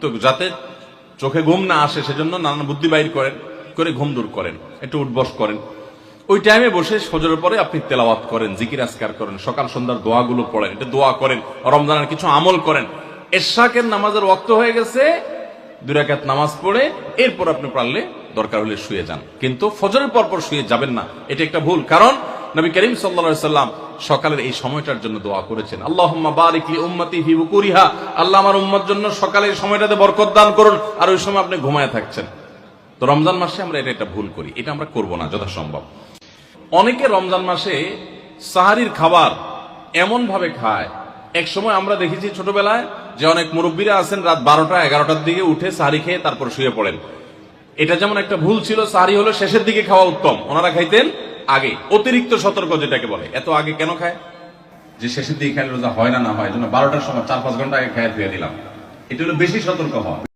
তো যাতে চোখে ঘুম না আসে, সেজন্য নানান বুদ্ধি বাইর করেন, করে ঘুম দূর করেন, একটু উঠবস করেন। ওই টাইমে বসে সজরের পরে আপনি তেলাওয়াত করেন, জিকির আসকার করেন, সকাল সন্ধ্যার দোয়াগুলো পড়েন এটা দোয়া করেন, রমজানের কিছু আমল করেন। এরশাকের নামাজের ওয়াক্ত হয়ে গেছে, দুই রাকাত নামাজ পড়ে, এরপর আপনি পারলে দরকার হলে শুয়ে যান। কিন্তু ফজরের পর পর শুয়ে যাবেন না, এটা একটা ভুল। কারণ নবী করিম সাল্লা সাল্লাম সকালের এই সময়টার জন্য দোয়া করেছেন। আল্লাহ বারিকলি আল্লাহ আমার উম্মার জন্য সকালের সময়টাতে বরকত দান করুন, আর ওই সময় আপনি ঘুমায় থাকছেন। তো রমজান মাসে আমরা এটা একটা ভুল করি, এটা আমরা করব না যথাসম্ভব। অনেকে রমজান মাসে সাহারির খাবার এমন ভাবে খায়, এক সময় আমরা দেখেছি ছোটবেলায় যে অনেক মুরব্বীরা আছেন, রাত বারোটা, এগারোটার দিকে উঠে সাহারি খেয়ে তারপর শুয়ে পড়েন। এটা যেমন একটা ভুল ছিল, সাহারি হলো শেষের দিকে খাওয়া উত্তম। ওনারা খাইতেন আগে, অতিরিক্ত সতর্ক যেটাকে বলে। এত আগে কেন খায়? যে শেষের দিকে খেয়াল রোজা হয় না না হয় জন্য বারোটার সময় চার পাঁচ ঘণ্টা আগে খেয়াল ধুয়ে দিলাম। এটা হলো বেশি সতর্ক হওয়া।